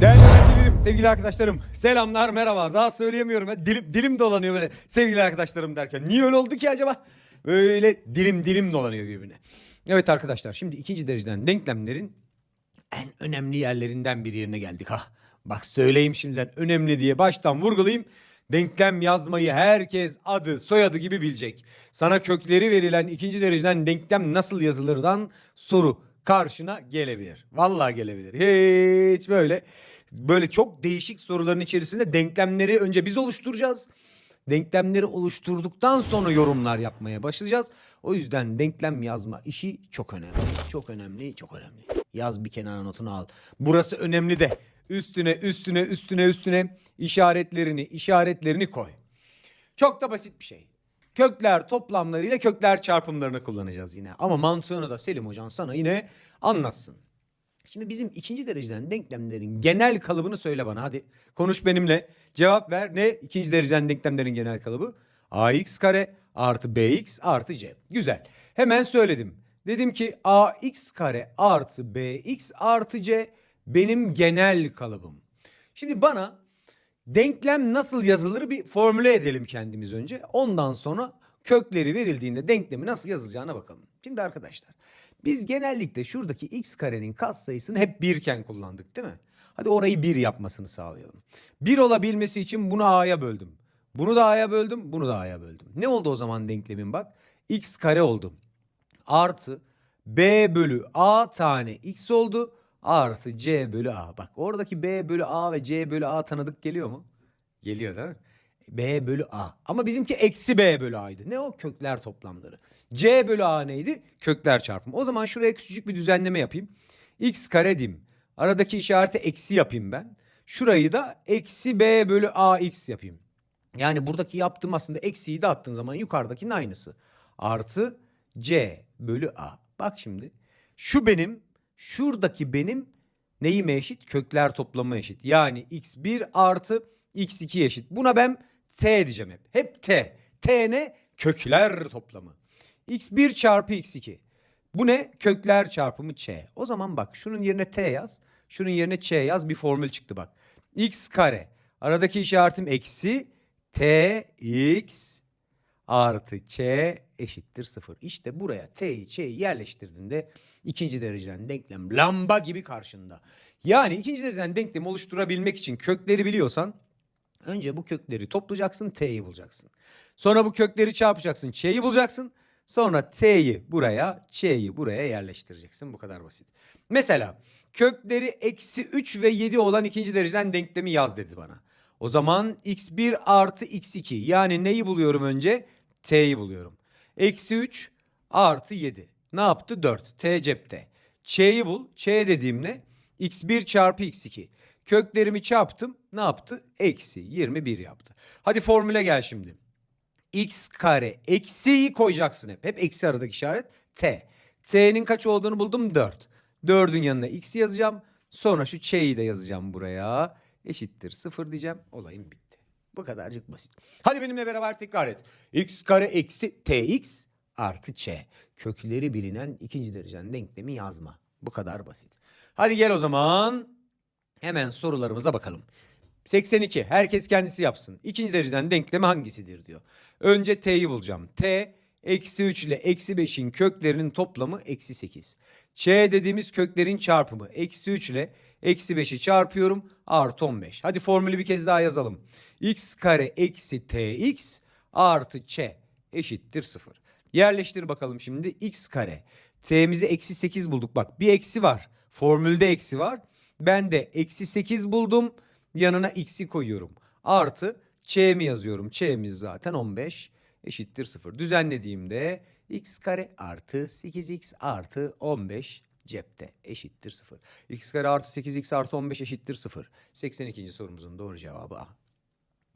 Değerli öğrencilerim, sevgili arkadaşlarım, selamlar, merhaba. Daha söyleyemiyorum. Dilim, dilim dolanıyor böyle sevgili arkadaşlarım derken. Niye öyle oldu ki acaba? Böyle dilim dilim dolanıyor birbirine. Evet arkadaşlar, şimdi ikinci dereceden denklemlerin en önemli yerlerinden bir yerine geldik ha. Bak söyleyeyim şimdiden önemli diye baştan vurgulayayım. Denklem yazmayı herkes adı soyadı gibi bilecek. Sana kökleri verilen ikinci dereceden denklem nasıl yazılırdan soru karşına gelebilir. Vallahi gelebilir. Hiç böyle böyle çok değişik soruların içerisinde denklemleri önce biz oluşturacağız. Denklemleri oluşturduktan sonra yorumlar yapmaya başlayacağız. O yüzden denklem yazma işi çok önemli. Çok önemli, çok önemli. Yaz bir kenara notunu al. Burası önemli de üstüne üstüne üstüne üstüne işaretlerini işaretlerini koy. Çok da basit bir şey. Kökler toplamlarıyla kökler çarpımlarını kullanacağız yine. Ama mantığını da Selim Hocan sana yine anlatsın. Şimdi bizim ikinci dereceden denklemlerin genel kalıbını söyle bana hadi. Konuş benimle. Cevap ver. Ne? İkinci dereceden denklemlerin genel kalıbı. ax kare artı bx artı c. Güzel. Hemen söyledim. Dedim ki ax kare artı bx artı c benim genel kalıbım. Şimdi bana denklem nasıl yazılır bir formüle edelim kendimiz önce. Ondan sonra kökleri verildiğinde denklemi nasıl yazılacağına bakalım. Şimdi arkadaşlar biz genellikle şuradaki x karenin katsayısını hep birken kullandık değil mi? Hadi orayı bir yapmasını sağlayalım. Bir olabilmesi için bunu a'ya böldüm. Bunu da a'ya böldüm, bunu da a'ya böldüm. Ne oldu o zaman denklemin bak? x kare oldu. Artı b bölü a tane x oldu. Artı c bölü a. Bak oradaki b bölü a ve c bölü a tanıdık geliyor mu? Geliyor değil mi? B bölü A. Ama bizimki eksi B bölü A'ydı. Ne o? Kökler toplamları. C bölü A neydi? Kökler çarpımı. O zaman şuraya küçücük bir düzenleme yapayım. X kare diyeyim. Aradaki işareti eksi yapayım ben. Şurayı da eksi B bölü AX yapayım. Yani buradaki yaptığım aslında eksiyi de attığın zaman yukarıdakinin aynısı. Artı C bölü A. Bak şimdi. Şu benim, şuradaki benim neyime eşit? Kökler toplamı eşit. Yani x1 artı x2 eşit. Buna ben t diyeceğim hep. Hep t. t ne? Kökler toplamı. x1 çarpı x2. Bu ne? Kökler çarpımı ç. O zaman bak şunun yerine t yaz. Şunun yerine ç yaz. Bir formül çıktı bak. x kare. Aradaki işaretim eksi t x artı ç eşittir sıfır. İşte buraya t'yi ç'yi yerleştirdiğinde ikinci dereceden denklem lamba gibi karşında. Yani ikinci dereceden denklemi oluşturabilmek için kökleri biliyorsan önce bu kökleri toplayacaksın t'yi bulacaksın. Sonra bu kökleri çarpacaksın ç'yi bulacaksın. Sonra t'yi buraya ç'yi buraya yerleştireceksin. Bu kadar basit. Mesela kökleri eksi 3 ve 7 olan ikinci dereceden denklemi yaz dedi bana. O zaman x1 artı x2 yani neyi buluyorum önce? T'yi buluyorum. Eksi 3 artı 7. Ne yaptı? 4. T cepte. Ç'yi bul. Ç dediğim ne? x1 çarpı x2. Köklerimi çarptım. Ne yaptı? Eksi 21 yaptı. Hadi formüle gel şimdi. x kare eksiyi koyacaksın hep. Hep eksi aradaki işaret t. t'nin kaç olduğunu buldum 4. 4'ün yanına x yazacağım. Sonra şu ç'yi de yazacağım buraya. Eşittir 0 diyeceğim. Olayım bitti. Bu kadarcık basit. Hadi benimle beraber tekrar et. x kare eksi tx artı ç. Kökleri bilinen ikinci derecen denklemi yazma. Bu kadar basit. Hadi gel o zaman hemen sorularımıza bakalım. 82. Herkes kendisi yapsın. İkinci dereceden denklemi hangisidir diyor. Önce t'yi bulacağım. t eksi 3 ile eksi 5'in köklerinin toplamı eksi 8. ç dediğimiz köklerin çarpımı. Eksi 3 ile eksi 5'i çarpıyorum. Artı 15. Hadi formülü bir kez daha yazalım. x kare eksi tx artı ç eşittir 0. Yerleştir bakalım şimdi x kare. t'mizi eksi 8 bulduk. Bak bir eksi var. Formülde eksi var. Ben de eksi 8 buldum. Yanına x'i koyuyorum. Artı ç'mi yazıyorum. Ç'miz zaten 15 eşittir 0. Düzenlediğimde x kare artı 8x artı 15 cepte eşittir 0. x kare artı 8x artı 15 eşittir 0. 82. sorumuzun doğru cevabı A.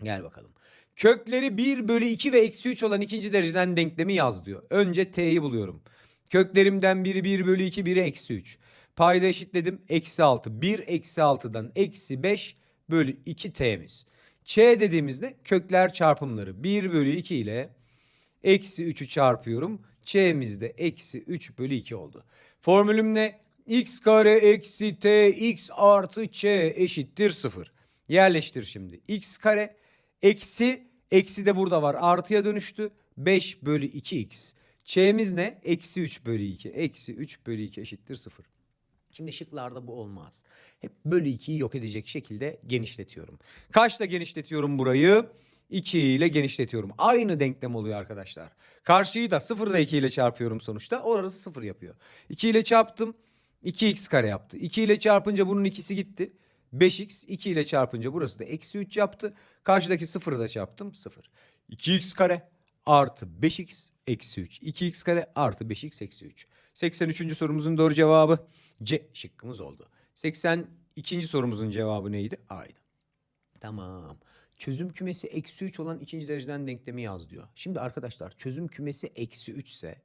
Gel bakalım. Kökleri 1 bölü 2 ve eksi 3 olan ikinci dereceden denklemi yaz diyor. Önce t'yi buluyorum. Köklerimden biri 1 bölü 2, biri eksi 3. Payda eşitledim. Eksi 6. 1 eksi 6'dan eksi 5 bölü 2 t'miz. Ç dediğimizde kökler çarpımları 1 bölü 2 ile eksi 3'ü çarpıyorum. Ç'miz de eksi 3 bölü 2 oldu. Formülüm ne? x kare eksi t x artı ç eşittir 0. Yerleştir şimdi. x kare eksi eksi de burada var artıya dönüştü. 5 bölü 2x. Ç'miz ne? Eksi 3 bölü 2. Eksi 3 bölü 2 eşittir 0. Şimdi şıklarda bu olmaz. Hep bölü 2'yi yok edecek şekilde genişletiyorum. Kaçla genişletiyorum burayı? 2 ile genişletiyorum. Aynı denklem oluyor arkadaşlar. Karşıyı da 0 da 2 ile çarpıyorum sonuçta. Orası 0 yapıyor. 2 ile çarptım. 2x kare yaptı. 2 ile çarpınca bunun ikisi gitti. 5x 2 ile çarpınca burası da eksi 3 yaptı. Karşıdaki 0'ı da çarptım 0. 2x kare artı 5x eksi 3. 2x kare artı 5x eksi 3. 83. sorumuzun doğru cevabı C şıkkımız oldu. 82. sorumuzun cevabı neydi? A'ydı. Tamam. Çözüm kümesi eksi 3 olan ikinci dereceden denklemi yaz diyor. Şimdi arkadaşlar çözüm kümesi eksi 3 ise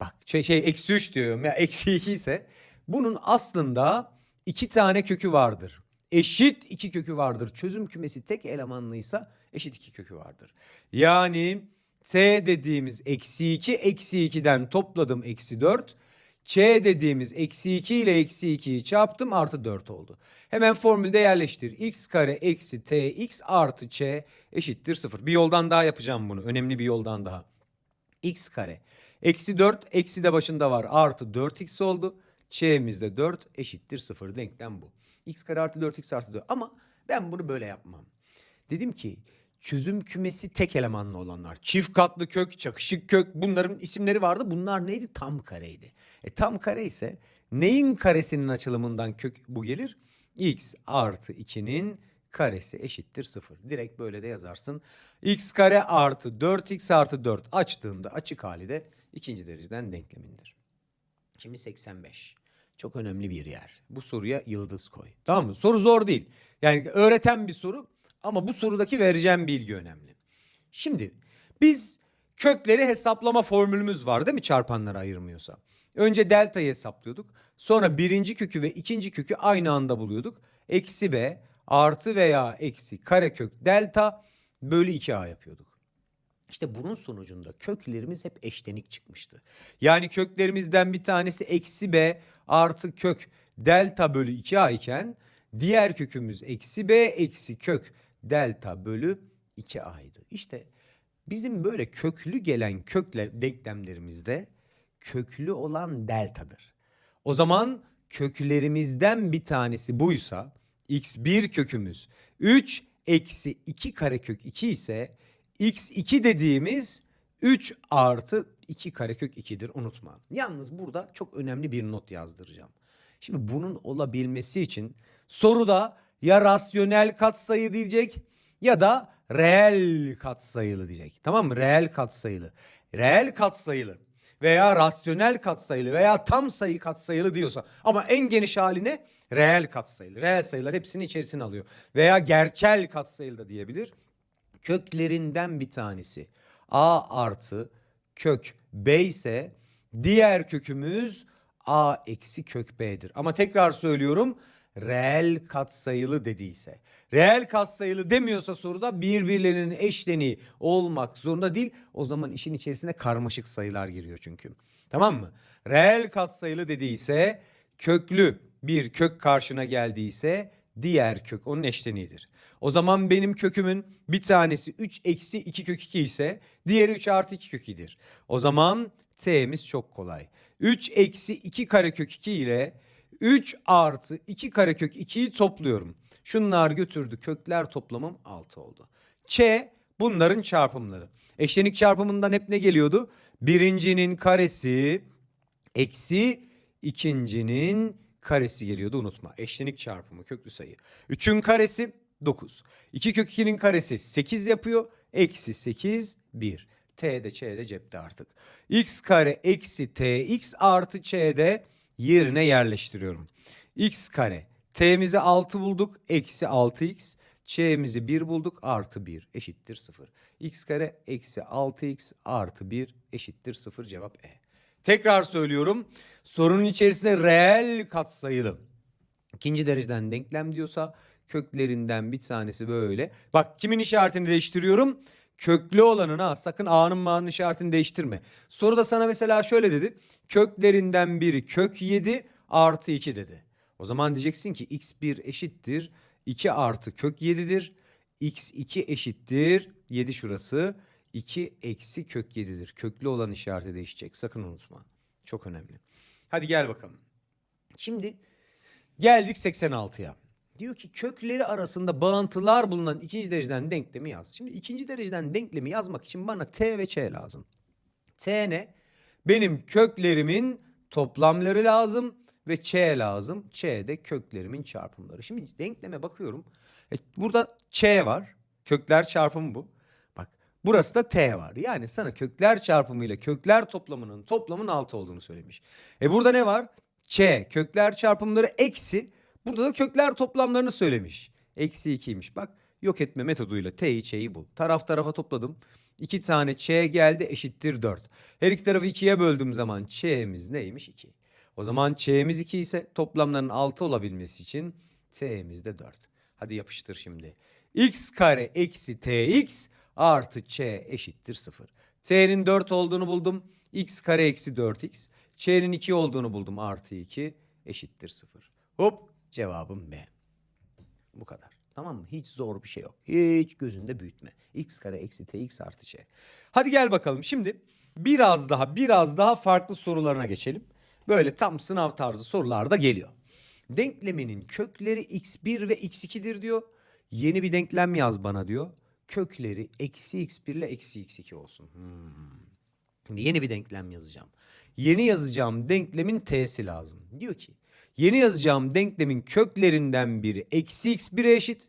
bak şey, şey eksi 3 diyorum ya eksi 2 ise bunun aslında iki tane kökü vardır. Eşit iki kökü vardır. Çözüm kümesi tek elemanlıysa eşit iki kökü vardır. Yani t dediğimiz eksi 2 eksi 2'den topladım eksi 4. Ç dediğimiz eksi 2 ile eksi 2'yi çarptım artı 4 oldu. Hemen formülde yerleştir. x kare eksi t x artı ç eşittir 0. Bir yoldan daha yapacağım bunu. Önemli bir yoldan daha. x kare eksi 4 eksi de başında var artı 4x oldu. Ç'miz de 4 eşittir 0 denklem bu. X kare artı 4x artı 4 ama ben bunu böyle yapmam. Dedim ki çözüm kümesi tek elemanlı olanlar. Çift katlı kök, çakışık kök bunların isimleri vardı. Bunlar neydi? Tam kareydi. E tam kare ise neyin karesinin açılımından kök bu gelir? x artı 2'nin karesi eşittir 0. Direkt böyle de yazarsın. x kare artı 4x artı 4 açtığında açık hali de ikinci dereceden denklemindir. Şimdi 85. Çok önemli bir yer. Bu soruya yıldız koy. Tamam mı? Soru zor değil. Yani öğreten bir soru ama bu sorudaki vereceğim bilgi önemli. Şimdi biz kökleri hesaplama formülümüz var değil mi çarpanlara ayırmıyorsa? Önce deltayı hesaplıyorduk. Sonra birinci kökü ve ikinci kökü aynı anda buluyorduk. Eksi b artı veya eksi karekök delta bölü 2a yapıyorduk. İşte bunun sonucunda köklerimiz hep eşlenik çıkmıştı. Yani köklerimizden bir tanesi eksi b artı kök delta bölü 2a iken diğer kökümüz eksi b eksi kök delta bölü 2a'ydı. İşte bizim böyle köklü gelen kökle denklemlerimizde köklü olan deltadır. O zaman köklerimizden bir tanesi buysa x1 kökümüz 3 eksi 2 karekök 2 ise x2 dediğimiz 3 artı 2 karekök 2'dir unutma. Yalnız burada çok önemli bir not yazdıracağım. Şimdi bunun olabilmesi için soruda ya rasyonel katsayı diyecek ya da reel katsayılı diyecek. Tamam mı? Reel katsayılı. Reel katsayılı veya rasyonel katsayılı veya tam sayı katsayılı diyorsa ama en geniş haline reel katsayılı. Reel sayılar hepsini içerisine alıyor. Veya gerçel katsayılı da diyebilir. Köklerinden bir tanesi a artı kök b ise diğer kökümüz a eksi kök b'dir. Ama tekrar söylüyorum reel katsayılı dediyse. Reel katsayılı demiyorsa soruda birbirlerinin eşleniği olmak zorunda değil. O zaman işin içerisine karmaşık sayılar giriyor çünkü. Tamam mı? Reel katsayılı dediyse köklü bir kök karşına geldiyse diğer kök onun eşleniğidir. O zaman benim kökümün bir tanesi 3 eksi 2 kök 2 ise diğeri 3 artı 2 kök 2'dir. O zaman t'miz çok kolay. 3 eksi 2 karekök 2 ile 3 artı 2 karekök 2'yi topluyorum. Şunlar götürdü kökler toplamım 6 oldu. Ç bunların çarpımları. Eşlenik çarpımından hep ne geliyordu? Birincinin karesi eksi ikincinin karesi geliyordu unutma. Eşlenik çarpımı köklü sayı. 3'ün karesi 9. 2 kök 2'nin karesi 8 yapıyor. Eksi 8 1. T de Ç de cepte artık. X kare eksi T x artı Ç de yerine yerleştiriyorum. X kare. T'mizi 6 bulduk. Eksi 6x. Ç'mizi 1 bulduk. Artı 1 eşittir 0. X kare eksi 6x artı 1 eşittir 0. Cevap E. Tekrar söylüyorum. Sorunun içerisinde reel katsayılı. İkinci dereceden denklem diyorsa köklerinden bir tanesi böyle. Bak kimin işaretini değiştiriyorum? Köklü olanın ha sakın A'nın M'nın işaretini değiştirme. Soruda sana mesela şöyle dedi. Köklerinden biri kök 7 artı 2 dedi. O zaman diyeceksin ki x1 eşittir 2 artı kök 7'dir. x2 eşittir 7 şurası. 2 eksi kök 7'dir. Köklü olan işareti değişecek. Sakın unutma. Çok önemli. Hadi gel bakalım. Şimdi geldik 86'ya. Diyor ki kökleri arasında bağıntılar bulunan ikinci dereceden denklemi yaz. Şimdi ikinci dereceden denklemi yazmak için bana t ve ç lazım. t ne? Benim köklerimin toplamları lazım ve ç lazım. ç de köklerimin çarpımları. Şimdi denkleme bakıyorum. E, burada ç var. Kökler çarpımı bu. Burası da t var. Yani sana kökler çarpımıyla kökler toplamının toplamın 6 olduğunu söylemiş. E burada ne var? ç kökler çarpımları eksi. Burada da kökler toplamlarını söylemiş. Eksi 2'ymiş. Bak yok etme metoduyla t'yi ç'yi bul. Taraf tarafa topladım. 2 tane ç geldi eşittir 4. Her iki tarafı 2'ye böldüğüm zaman ç'miz neymiş? 2. O zaman ç'miz 2 ise toplamların 6 olabilmesi için t'miz de 4. Hadi yapıştır şimdi. x kare eksi tx artı ç eşittir 0. t'nin 4 olduğunu buldum. x kare eksi 4x. ç'nin 2 olduğunu buldum. Artı 2 eşittir 0. Hop cevabım B. Bu kadar. Tamam mı? Hiç zor bir şey yok. Hiç gözünde büyütme. x kare eksi tx artı ç. Hadi gel bakalım. Şimdi biraz daha biraz daha farklı sorularına geçelim. Böyle tam sınav tarzı sorular da geliyor. Denkleminin kökleri x1 ve x2'dir diyor. Yeni bir denklem yaz bana diyor. Kökleri eksi x1 ile eksi x2 olsun. Hmm. Yeni bir denklem yazacağım. Yeni yazacağım denklemin t'si lazım. Diyor ki yeni yazacağım denklemin köklerinden biri eksi x1'e eşit.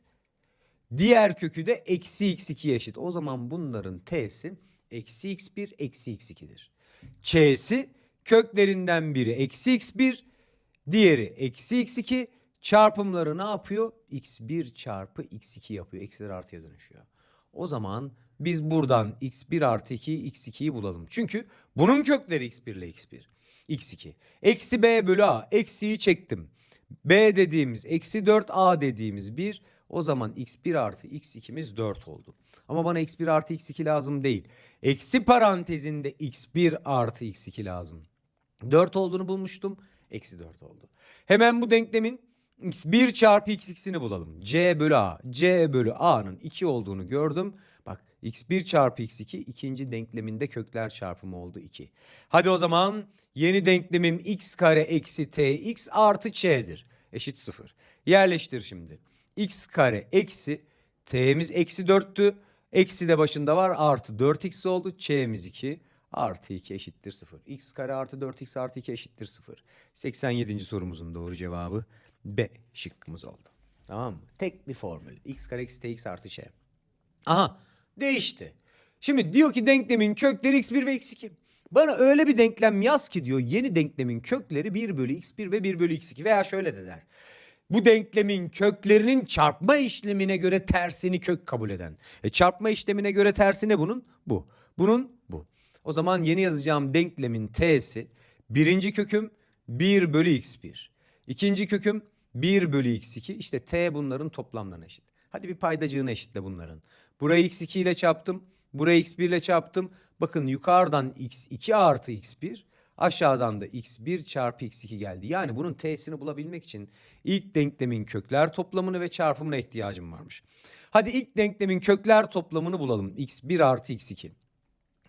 Diğer kökü de eksi x2'ye eşit. O zaman bunların t'si eksi x1 eksi x2'dir. Ç'si köklerinden biri eksi x1 diğeri eksi x2 çarpımları ne yapıyor? x1 çarpı x2 yapıyor. Eksiler artıya dönüşüyor. O zaman biz buradan x1 artı 2 x2'yi bulalım. Çünkü bunun kökleri x1 ile x1. x2. Eksi b bölü a. Eksiyi çektim. b dediğimiz eksi 4 a dediğimiz 1. O zaman x1 artı x2'miz 4 oldu. Ama bana x1 artı x2 lazım değil. Eksi parantezinde x1 artı x2 lazım. 4 olduğunu bulmuştum. Eksi 4 oldu. Hemen bu denklemin x1 çarpı x2'sini bulalım. c bölü a. c bölü a'nın 2 olduğunu gördüm. Bak x1 çarpı x2 ikinci denkleminde kökler çarpımı oldu 2. Hadi o zaman yeni denklemim x kare eksi tx artı ç'dir. Eşit 0. Yerleştir şimdi. x kare eksi t'miz eksi 4'tü. Eksi de başında var artı 4x oldu. Ç'miz 2 artı 2 eşittir 0. x kare artı 4x artı 2 eşittir 0. 87. sorumuzun doğru cevabı B şıkkımız oldu. Tamam mı? Tek bir formül. x kare eksi tx artı ç. Aha değişti. Şimdi diyor ki denklemin kökleri x1 ve x2. Bana öyle bir denklem yaz ki diyor yeni denklemin kökleri 1 bölü x1 ve 1 bölü x2 veya şöyle de der. Bu denklemin köklerinin çarpma işlemine göre tersini kök kabul eden. E çarpma işlemine göre tersi ne bunun? Bu. Bunun bu. O zaman yeni yazacağım denklemin t'si birinci köküm 1 bölü x1. İkinci köküm 1 bölü x2. İşte t bunların toplamlarına eşit. Hadi bir paydacığını eşitle bunların. Burayı x2 ile çarptım. Burayı x1 ile çarptım. Bakın yukarıdan x2 artı x1. Aşağıdan da x1 çarpı x2 geldi. Yani bunun t'sini bulabilmek için ilk denklemin kökler toplamını ve çarpımına ihtiyacım varmış. Hadi ilk denklemin kökler toplamını bulalım. x1 artı x2.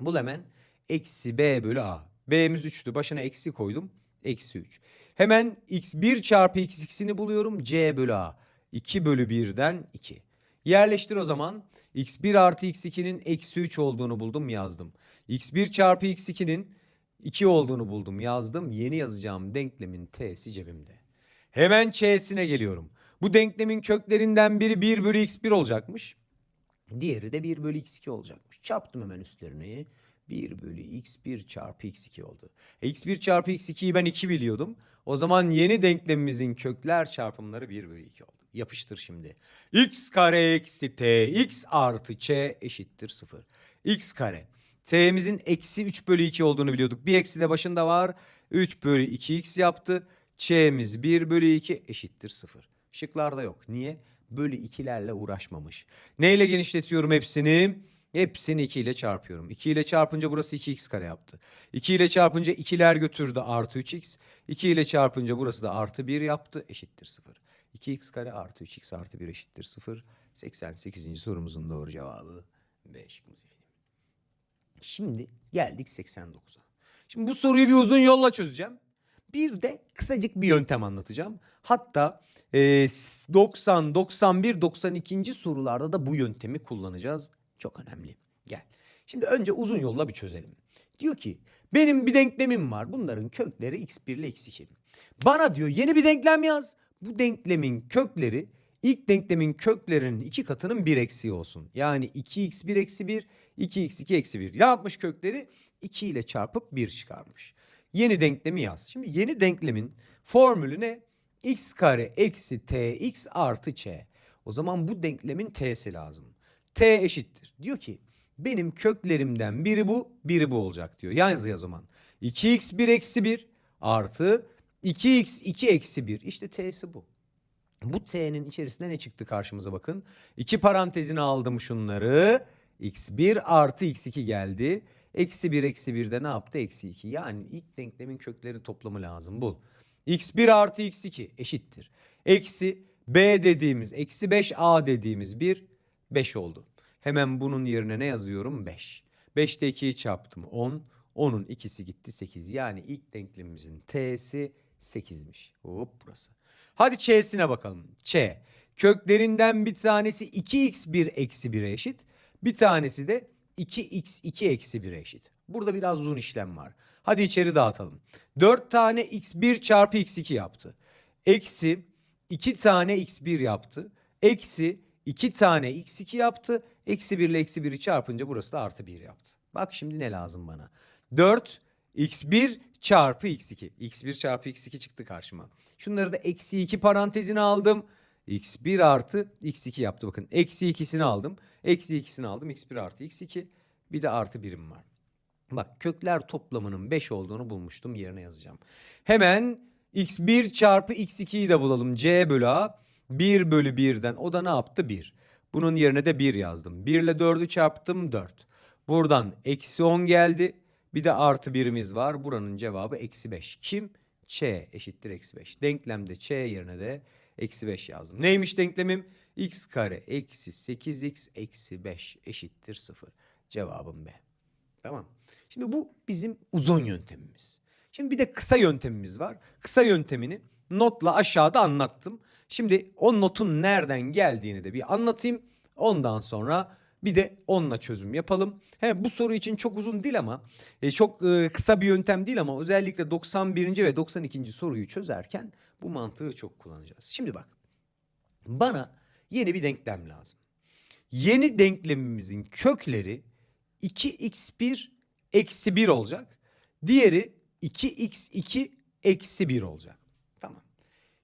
Bul hemen. Eksi b bölü a. b'miz 3'tü. Başına eksi koydum. Eksi 3. Hemen x1 çarpı x2'sini buluyorum. c bölü a. 2 bölü 1'den 2. Yerleştir o zaman. x1 artı x2'nin eksi 3 olduğunu buldum yazdım. x1 çarpı x2'nin 2 olduğunu buldum yazdım. Yeni yazacağım denklemin t'si cebimde. Hemen ç'sine geliyorum. Bu denklemin köklerinden biri 1 bölü x1 olacakmış. Diğeri de 1 bölü x2 olacakmış. Çarptım hemen üstlerini. 1 bölü x1 çarpı x2 oldu. E, x1 çarpı x2'yi ben 2 biliyordum. O zaman yeni denklemimizin kökler çarpımları 1 bölü 2 oldu. Yapıştır şimdi. x kare eksi t x artı ç eşittir 0. x kare. t'mizin eksi 3 bölü 2 olduğunu biliyorduk. Bir eksi de başında var. 3 bölü 2x yaptı. ç'miz 1 bölü 2 eşittir 0. Şıklarda yok. Niye? Bölü 2'lerle uğraşmamış. Neyle genişletiyorum hepsini? Hepsini 2 ile çarpıyorum. 2 ile çarpınca burası 2x kare yaptı. 2 ile çarpınca 2'ler götürdü artı 3x. 2 ile çarpınca burası da artı 1 yaptı eşittir 0. 2x kare artı 3x artı 1 eşittir 0. 88. sorumuzun doğru cevabı B. Şimdi geldik 89'a. Şimdi bu soruyu bir uzun yolla çözeceğim. Bir de kısacık bir yöntem anlatacağım. Hatta e, 90, 91, 92. sorularda da bu yöntemi kullanacağız. Çok önemli. Gel. Şimdi önce uzun yolla bir çözelim. Diyor ki benim bir denklemim var. Bunların kökleri x1 ile x2. Bana diyor yeni bir denklem yaz. Bu denklemin kökleri ilk denklemin köklerinin iki katının bir eksiği olsun. Yani 2x1 eksi 1, 2x2 eksi 1. Ne yapmış kökleri? 2 ile çarpıp 1 çıkarmış. Yeni denklemi yaz. Şimdi yeni denklemin formülü ne? x kare eksi tx artı ç. O zaman bu denklemin t'si lazım. T eşittir. Diyor ki benim köklerimden biri bu, biri bu olacak diyor. Yaz ya zaman. 2x1 eksi 1 artı 2x2 eksi 1. İşte t'si bu. Bu t'nin içerisinde ne çıktı karşımıza bakın. İki parantezine aldım şunları. x1 artı x2 geldi. Eksi 1 eksi 1 de ne yaptı? Eksi 2. Yani ilk denklemin kökleri toplamı lazım. Bul. x1 artı x2 eşittir. Eksi b dediğimiz eksi 5a dediğimiz 1 5 oldu. Hemen bunun yerine ne yazıyorum? 5. 5'te 2'yi çarptım 10. 10'un ikisi gitti 8. Yani ilk denklemimizin t'si 8'miş. Hop burası. Hadi ç'sine bakalım. Ç. Köklerinden bir tanesi 2x1 eksi 1'e eşit. Bir tanesi de 2x2 eksi 1'e eşit. Burada biraz uzun işlem var. Hadi içeri dağıtalım. 4 tane x1 çarpı x2 yaptı. Eksi 2 tane x1 yaptı. Eksi 2 tane x2 yaptı. Eksi 1 ile eksi 1'i çarpınca burası da artı 1 yaptı. Bak şimdi ne lazım bana? 4 x1 çarpı x2. x1 çarpı x2 çıktı karşıma. Şunları da eksi 2 parantezine aldım. x1 artı x2 yaptı bakın. Eksi 2'sini aldım. Eksi 2'sini aldım. x1 artı x2. Bir de artı birim var. Bak kökler toplamının 5 olduğunu bulmuştum. Yerine yazacağım. Hemen x1 çarpı x2'yi de bulalım. c bölü a. 1 bölü 1'den o da ne yaptı? 1. Bunun yerine de 1 yazdım. 1 ile 4'ü çarptım 4. Buradan eksi 10 geldi. Bir de artı birimiz var. Buranın cevabı eksi 5. Kim? Ç eşittir eksi 5. Denklemde Ç yerine de eksi 5 yazdım. Neymiş denklemim? x kare eksi 8x eksi 5 eşittir 0. Cevabım B. Tamam. Şimdi bu bizim uzun yöntemimiz. Şimdi bir de kısa yöntemimiz var. Kısa yöntemini notla aşağıda anlattım. Şimdi o notun nereden geldiğini de bir anlatayım. Ondan sonra bir de onunla çözüm yapalım. He, bu soru için çok uzun değil ama e, çok e, kısa bir yöntem değil ama özellikle 91. ve 92. soruyu çözerken bu mantığı çok kullanacağız. Şimdi bak bana yeni bir denklem lazım. Yeni denklemimizin kökleri 2x1 eksi 1 olacak. Diğeri 2x2 eksi 1 olacak. Tamam.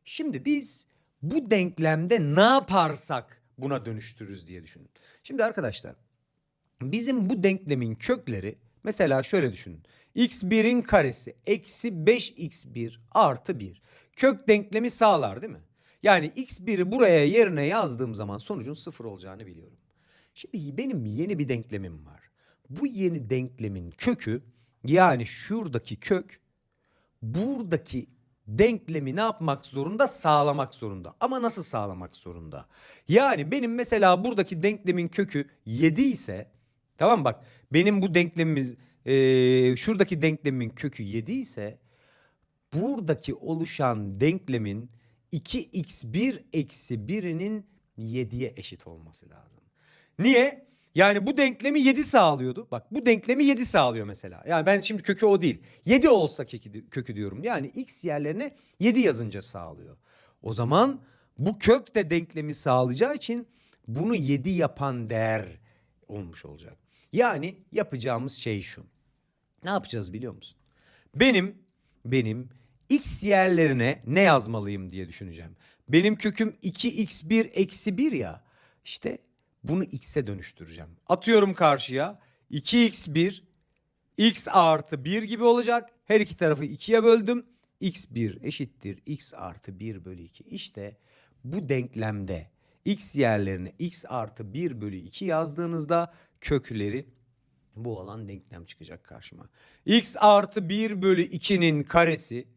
Şimdi biz bu denklemde ne yaparsak buna dönüştürürüz diye düşünün. Şimdi arkadaşlar bizim bu denklemin kökleri mesela şöyle düşünün. x1'in karesi eksi 5x1 artı 1. Kök denklemi sağlar değil mi? Yani x1'i buraya yerine yazdığım zaman sonucun sıfır olacağını biliyorum. Şimdi benim yeni bir denklemim var. Bu yeni denklemin kökü yani şuradaki kök buradaki denklemi ne yapmak zorunda? Sağlamak zorunda. Ama nasıl sağlamak zorunda? Yani benim mesela buradaki denklemin kökü 7 ise tamam bak benim bu denklemimiz eee, şuradaki denklemin kökü 7 ise buradaki oluşan denklemin 2x1 eksi 1'inin 7'ye eşit olması lazım. Niye? Yani bu denklemi 7 sağlıyordu. Bak bu denklemi 7 sağlıyor mesela. Yani ben şimdi kökü o değil. 7 olsa kökü, diyorum. Yani x yerlerine 7 yazınca sağlıyor. O zaman bu kök de denklemi sağlayacağı için bunu 7 yapan değer olmuş olacak. Yani yapacağımız şey şu. Ne yapacağız biliyor musun? Benim benim x yerlerine ne yazmalıyım diye düşüneceğim. Benim köküm 2x1 eksi 1 ya. İşte bunu x'e dönüştüreceğim. Atıyorum karşıya 2x1 x artı 1 gibi olacak. Her iki tarafı 2'ye böldüm. x1 eşittir x artı 1 bölü 2. İşte bu denklemde x yerlerine x artı 1 bölü 2 yazdığınızda kökleri bu olan denklem çıkacak karşıma. x artı 1 bölü 2'nin karesi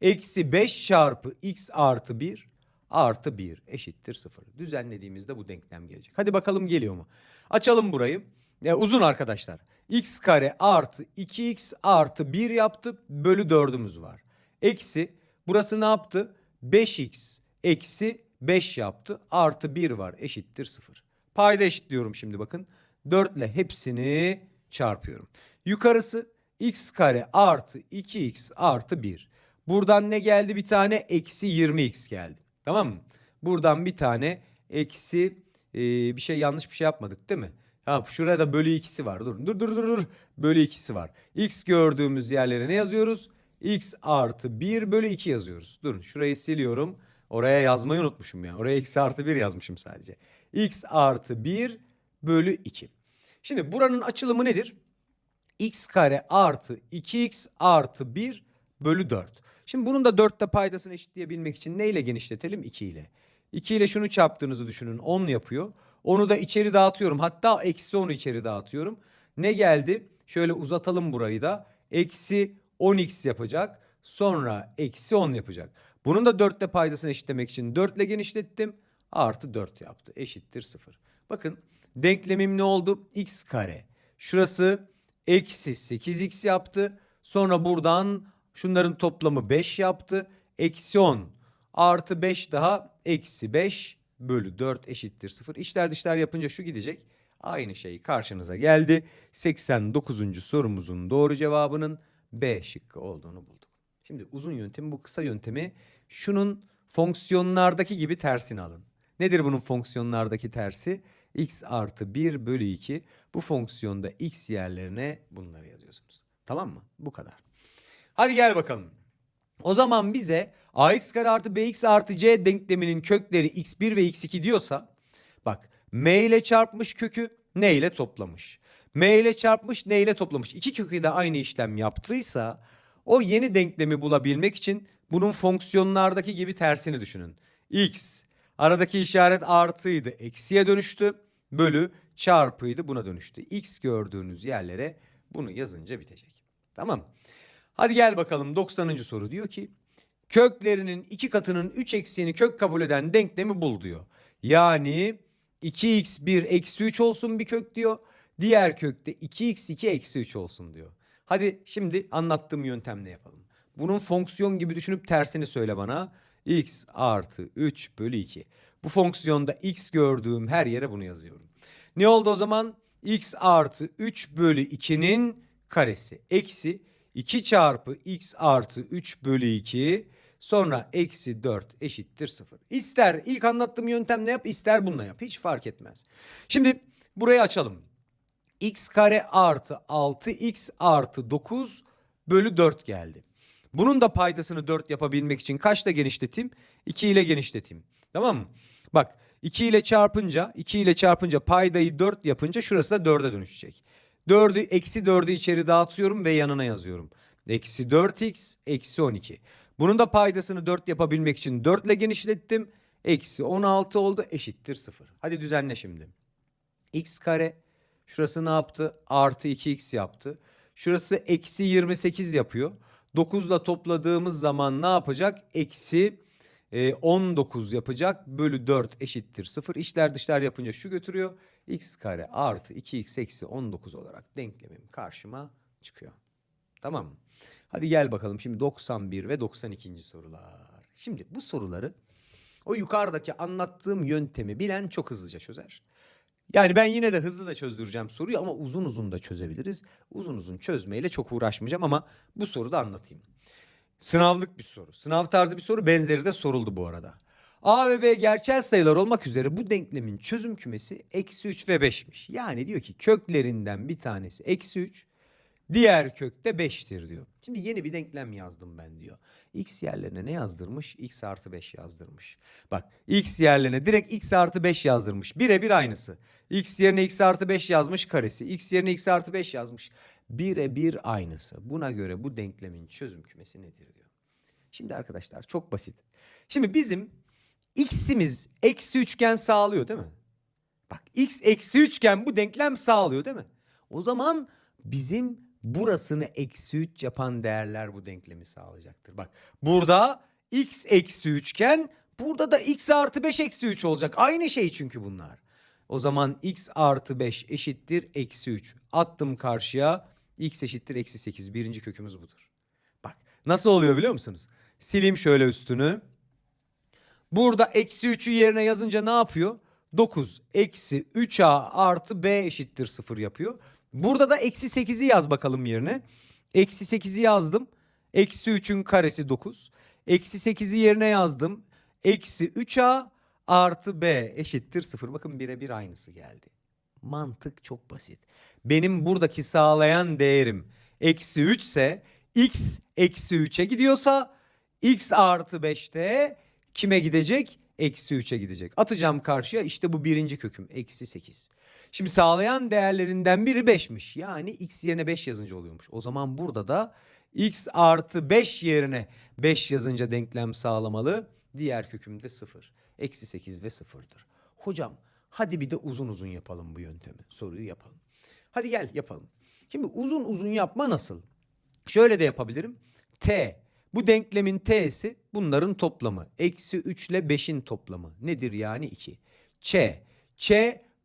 eksi 5 çarpı x artı 1 artı 1 eşittir 0. Düzenlediğimizde bu denklem gelecek. Hadi bakalım geliyor mu? Açalım burayı. Ya uzun arkadaşlar. x kare artı 2x artı 1 yaptı. Bölü 4'ümüz var. Eksi burası ne yaptı? 5x eksi 5 yaptı. Artı 1 var eşittir 0. Payda eşitliyorum şimdi bakın. 4 ile hepsini çarpıyorum. Yukarısı x kare artı 2x artı 1. Buradan ne geldi? Bir tane eksi 20x geldi. Tamam mı? Buradan bir tane eksi e, bir şey yanlış bir şey yapmadık değil mi? Ha, şurada da bölü ikisi var. Dur dur dur dur dur. Bölü ikisi var. X gördüğümüz yerlere ne yazıyoruz? X artı 1 bölü 2 yazıyoruz. Durun şurayı siliyorum. Oraya yazmayı unutmuşum ya. Oraya x artı 1 yazmışım sadece. X artı 1 bölü 2. Şimdi buranın açılımı nedir? x kare artı 2x artı 1 bölü 4. Şimdi bunun da 4'te paydasını eşitleyebilmek için neyle genişletelim? 2 ile. 2 ile şunu çarptığınızı düşünün 10 yapıyor. Onu da içeri dağıtıyorum. Hatta eksi 10'u içeri dağıtıyorum. Ne geldi? Şöyle uzatalım burayı da. Eksi 10x yapacak. Sonra eksi 10 yapacak. Bunun da 4'te paydasını eşitlemek için 4 ile genişlettim. Artı 4 yaptı. Eşittir 0. Bakın denklemim ne oldu? x kare. Şurası eksi 8x yaptı. Sonra buradan şunların toplamı 5 yaptı. Eksi 10 artı 5 daha eksi 5 bölü 4 eşittir 0. İşler dışlar yapınca şu gidecek. Aynı şey karşınıza geldi. 89. sorumuzun doğru cevabının B şıkkı olduğunu bulduk. Şimdi uzun yöntemi bu kısa yöntemi şunun fonksiyonlardaki gibi tersini alın. Nedir bunun fonksiyonlardaki tersi? x artı 1 bölü 2. Bu fonksiyonda x yerlerine bunları yazıyorsunuz. Tamam mı? Bu kadar. Hadi gel bakalım. O zaman bize ax kare artı bx artı c denkleminin kökleri x1 ve x2 diyorsa bak m ile çarpmış kökü n ile toplamış. m ile çarpmış n ile toplamış. İki kökü de aynı işlem yaptıysa o yeni denklemi bulabilmek için bunun fonksiyonlardaki gibi tersini düşünün. x aradaki işaret artıydı eksiye dönüştü bölü çarpıydı buna dönüştü. x gördüğünüz yerlere bunu yazınca bitecek. Tamam Hadi gel bakalım 90. soru diyor ki köklerinin iki katının 3 eksiğini kök kabul eden denklemi bul diyor. Yani 2x1 eksi 3 olsun bir kök diyor. Diğer kökte 2x2 eksi 3 olsun diyor. Hadi şimdi anlattığım yöntemle yapalım. Bunun fonksiyon gibi düşünüp tersini söyle bana. x artı 3 bölü 2. Bu fonksiyonda x gördüğüm her yere bunu yazıyorum. Ne oldu o zaman? x artı 3 bölü 2'nin karesi. Eksi 2 çarpı x artı 3 bölü 2 sonra eksi 4 eşittir 0. İster ilk anlattığım yöntemle yap ister bununla yap hiç fark etmez. Şimdi burayı açalım. x kare artı 6x artı 9 bölü 4 geldi. Bunun da paydasını 4 yapabilmek için kaçla genişleteyim? 2 ile genişleteyim. Tamam mı? Bak 2 ile çarpınca 2 ile çarpınca paydayı 4 yapınca şurası da 4'e dönüşecek. 4'ü eksi 4'ü içeri dağıtıyorum ve yanına yazıyorum. Eksi 4x eksi 12. Bunun da paydasını 4 yapabilmek için 4 ile genişlettim. Eksi 16 oldu eşittir 0. Hadi düzenle şimdi. x kare şurası ne yaptı? Artı 2x yaptı. Şurası eksi 28 yapıyor. 9 ile topladığımız zaman ne yapacak? Eksi e, 19 yapacak. Bölü 4 eşittir 0. İşler dışlar yapınca şu götürüyor. x kare artı 2x eksi 19 olarak denklemim karşıma çıkıyor. Tamam mı? Hadi gel bakalım şimdi 91 ve 92. sorular. Şimdi bu soruları o yukarıdaki anlattığım yöntemi bilen çok hızlıca çözer. Yani ben yine de hızlı da çözdüreceğim soruyu ama uzun uzun da çözebiliriz. Uzun uzun çözmeyle çok uğraşmayacağım ama bu soruda anlatayım. Sınavlık bir soru. Sınav tarzı bir soru benzeri de soruldu bu arada. A ve B gerçel sayılar olmak üzere bu denklemin çözüm kümesi eksi 3 ve 5'miş. Yani diyor ki köklerinden bir tanesi eksi 3, diğer kökte 5'tir diyor. Şimdi yeni bir denklem yazdım ben diyor. X yerlerine ne yazdırmış? X artı 5 yazdırmış. Bak X yerlerine direkt X artı 5 yazdırmış. Birebir aynısı. X yerine X artı 5 yazmış karesi. X yerine X artı 5 yazmış. Birebir aynısı. Buna göre bu denklemin çözüm kümesi nedir diyor. Şimdi arkadaşlar çok basit. Şimdi bizim x'imiz eksi üçgen sağlıyor değil mi? Bak x eksi üçgen bu denklem sağlıyor değil mi? O zaman bizim burasını eksi 3 yapan değerler bu denklemi sağlayacaktır. Bak burada x eksi üçgen burada da x artı 5 eksi 3 olacak. Aynı şey çünkü bunlar. O zaman x artı 5 eşittir eksi 3. Attım karşıya x eşittir eksi 8. Birinci kökümüz budur. Bak nasıl oluyor biliyor musunuz? Sileyim şöyle üstünü. Burada eksi 3'ü yerine yazınca ne yapıyor? 9 eksi 3a artı b eşittir 0 yapıyor. Burada da eksi 8'i yaz bakalım yerine. Eksi 8'i yazdım. Eksi 3'ün karesi 9. Eksi 8'i yerine yazdım. Eksi 3a artı b eşittir 0. Bakın birebir aynısı geldi. Mantık çok basit. Benim buradaki sağlayan değerim eksi 3 ise x eksi 3'e gidiyorsa x artı 5'te kime gidecek? Eksi 3'e gidecek. Atacağım karşıya işte bu birinci köküm eksi 8. Şimdi sağlayan değerlerinden biri 5'miş. Yani x yerine 5 yazınca oluyormuş. O zaman burada da x artı 5 yerine 5 yazınca denklem sağlamalı. Diğer köküm de 0. Eksi 8 ve 0'dır. Hocam hadi bir de uzun uzun yapalım bu yöntemi. Soruyu yapalım. Hadi gel yapalım. Şimdi uzun uzun yapma nasıl? Şöyle de yapabilirim. T. Bu denklemin t'si bunların toplamı. Eksi 3 ile 5'in toplamı. Nedir yani 2. Ç. Ç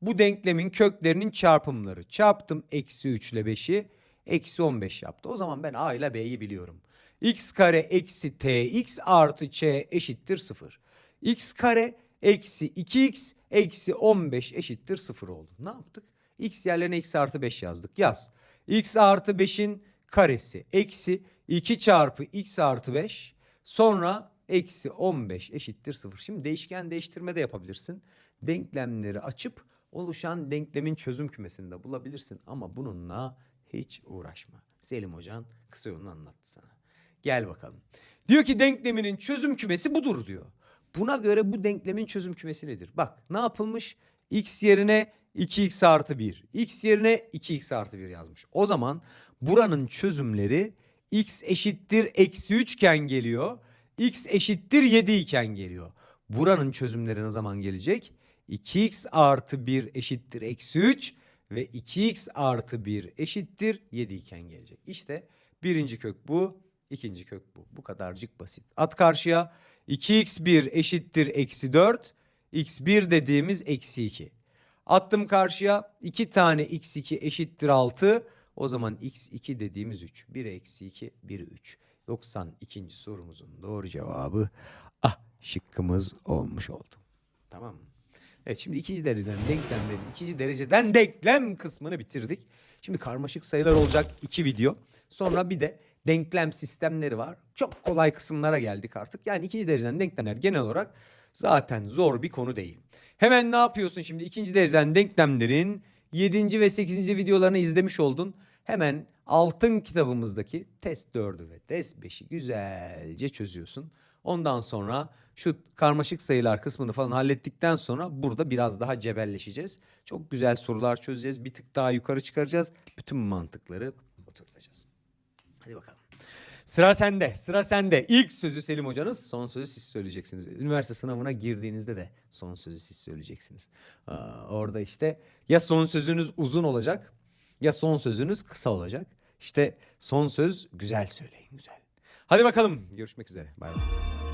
bu denklemin köklerinin çarpımları. Çarptım eksi 3 ile 5'i. Eksi 15 yaptı. O zaman ben a ile b'yi biliyorum. x kare eksi t x artı ç eşittir 0. x kare eksi 2x eksi 15 eşittir 0 oldu. Ne yaptık? x yerlerine x artı 5 yazdık. Yaz. x artı 5'in karesi eksi 2 çarpı x artı 5 sonra eksi 15 eşittir 0. Şimdi değişken değiştirme de yapabilirsin. Denklemleri açıp oluşan denklemin çözüm kümesini de bulabilirsin. Ama bununla hiç uğraşma. Selim Hocan kısa yolunu anlattı sana. Gel bakalım. Diyor ki denkleminin çözüm kümesi budur diyor. Buna göre bu denklemin çözüm kümesi nedir? Bak ne yapılmış? x yerine 2x artı 1. x yerine 2x artı 1 yazmış. O zaman buranın çözümleri x eşittir eksi 3 iken geliyor. x eşittir 7 iken geliyor. Buranın çözümleri ne zaman gelecek? 2x artı 1 eşittir eksi 3 ve 2x artı 1 eşittir 7 iken gelecek. İşte birinci kök bu, ikinci kök bu. Bu kadarcık basit. At karşıya 2x1 eşittir eksi 4, x1 dediğimiz eksi 2. Attım karşıya 2 tane x2 eşittir 6. O zaman x2 dediğimiz 3. 1 eksi 2, 1 3. 92. sorumuzun doğru cevabı ah şıkkımız olmuş oldu. Tamam mı? Evet şimdi ikinci dereceden denklemlerin ikinci dereceden denklem kısmını bitirdik. Şimdi karmaşık sayılar olacak iki video. Sonra bir de denklem sistemleri var. Çok kolay kısımlara geldik artık. Yani ikinci dereceden denklemler genel olarak zaten zor bir konu değil. Hemen ne yapıyorsun şimdi? İkinci dereceden denklemlerin 7. ve 8. videolarını izlemiş oldun. Hemen altın kitabımızdaki test 4'ü ve test 5'i güzelce çözüyorsun. Ondan sonra şu karmaşık sayılar kısmını falan hallettikten sonra burada biraz daha cebelleşeceğiz. Çok güzel sorular çözeceğiz. Bir tık daha yukarı çıkaracağız. Bütün mantıkları oturtacağız. Hadi bakalım. Sıra sende, sıra sende. İlk sözü Selim hocanız, son sözü siz söyleyeceksiniz. Üniversite sınavına girdiğinizde de son sözü siz söyleyeceksiniz. Aa, orada işte ya son sözünüz uzun olacak ya son sözünüz kısa olacak. İşte son söz güzel söyleyin, güzel. Hadi bakalım, görüşmek üzere. Bay bay.